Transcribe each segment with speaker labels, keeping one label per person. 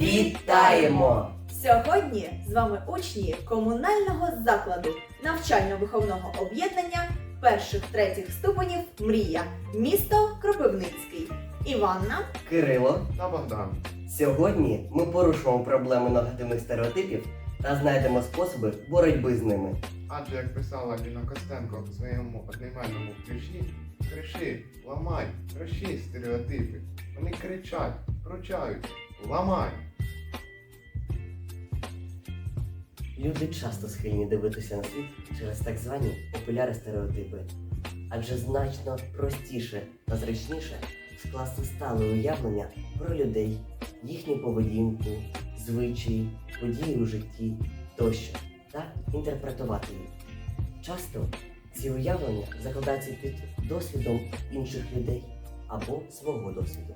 Speaker 1: Вітаємо!
Speaker 2: Сьогодні з вами учні комунального закладу навчально-виховного об'єднання перших третіх ступенів Мрія, місто Кропивницький. Іванна,
Speaker 1: Кирило,
Speaker 3: та Богдан.
Speaker 1: сьогодні ми порушуємо проблеми негативних стереотипів та знайдемо способи боротьби з ними.
Speaker 3: Адже як писала Ліна Костенко в своєму одноіменному вірші, криши, ламай, трощи стереотипи. Вони кричать, кручають, ламай.
Speaker 1: Люди часто схильні дивитися на світ через так звані популяри стереотипи. Адже значно простіше та зручніше скласти стале уявлення про людей, їхню поведінку, звичаї, події у житті тощо та інтерпретувати їх. Часто ці уявлення закладаються під досвідом інших людей або свого досвіду.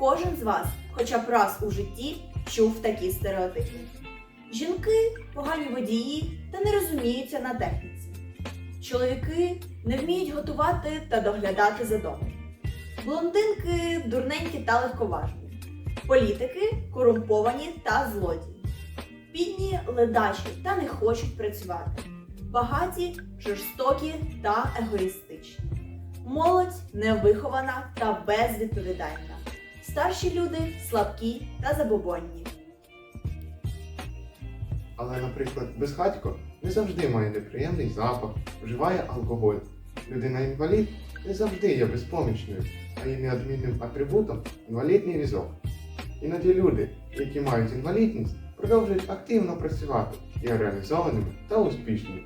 Speaker 2: Кожен з вас хоча б раз у житті чув такі стереотипи. Жінки погані водії та не розуміються на техніці. Чоловіки не вміють готувати та доглядати за домом. Блондинки дурненькі та легковажні. Політики корумповані та злодії. Бідні ледачі та не хочуть працювати. Багаті, жорстокі та егоїстичні. Молодь невихована та безвідповідальна. Старші люди слабкі та забобонні.
Speaker 3: Але, наприклад, безхатько не завжди має неприємний запах, вживає алкоголь. Людина-інвалід не завжди є безпомічною, а її неодмінним атрибутом інвалідний візок. Іноді люди, які мають інвалідність, продовжують активно працювати, є реалізованими та успішними.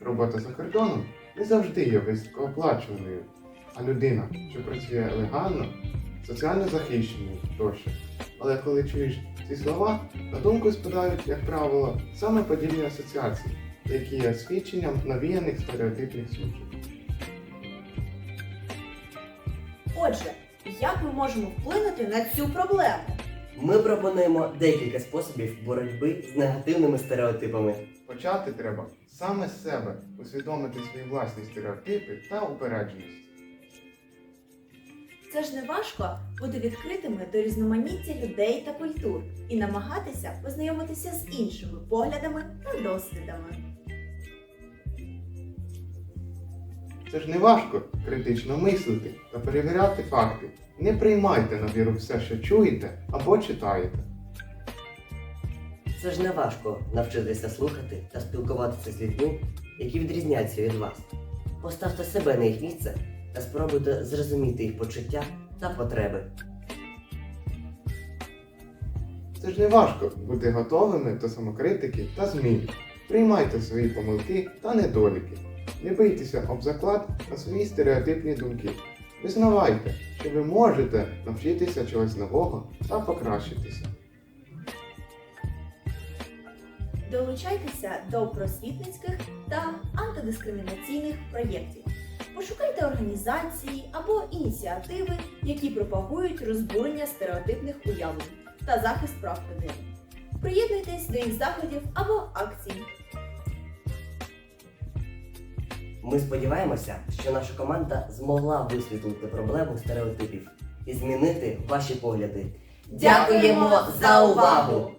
Speaker 3: Робота за кордоном не завжди є високооплачуваною, а людина, що працює легально, соціально захищеною тощо. Але коли чуєш ці слова, на думку спадають, як правило, саме подібні асоціації, які є свідченням навіяних стереотипних суджень.
Speaker 2: Отже, як ми можемо вплинути на цю проблему?
Speaker 1: Ми пропонуємо декілька способів боротьби з негативними стереотипами.
Speaker 3: Почати треба саме з себе, усвідомити свої власні стереотипи та упередженості.
Speaker 2: Це ж не важко бути відкритими до різноманіття людей та культур і намагатися познайомитися з іншими поглядами та досвідами.
Speaker 3: Це ж не важко критично мислити та перевіряти факти. Не приймайте на віру все, що чуєте або читаєте.
Speaker 1: Це ж не важко навчитися слухати та спілкуватися з людьми, які відрізняються від вас. Поставте себе на їх місце та спробуйте зрозуміти їх почуття та потреби.
Speaker 3: Це ж не важко бути готовими до самокритики та змін. Приймайте свої помилки та недоліки. Не бийтеся об заклад на свої стереотипні думки. Визнавайте, що ви можете навчитися чогось нового та покращитися.
Speaker 2: Долучайтеся до просвітницьких та антидискримінаційних проєктів. Організації або ініціативи, які пропагують розбурення стереотипних уявлень та захист прав людини. Приєднуйтесь до їх заходів або акцій.
Speaker 1: Ми сподіваємося, що наша команда змогла висвітлити проблему стереотипів і змінити ваші погляди.
Speaker 2: Дякуємо за увагу!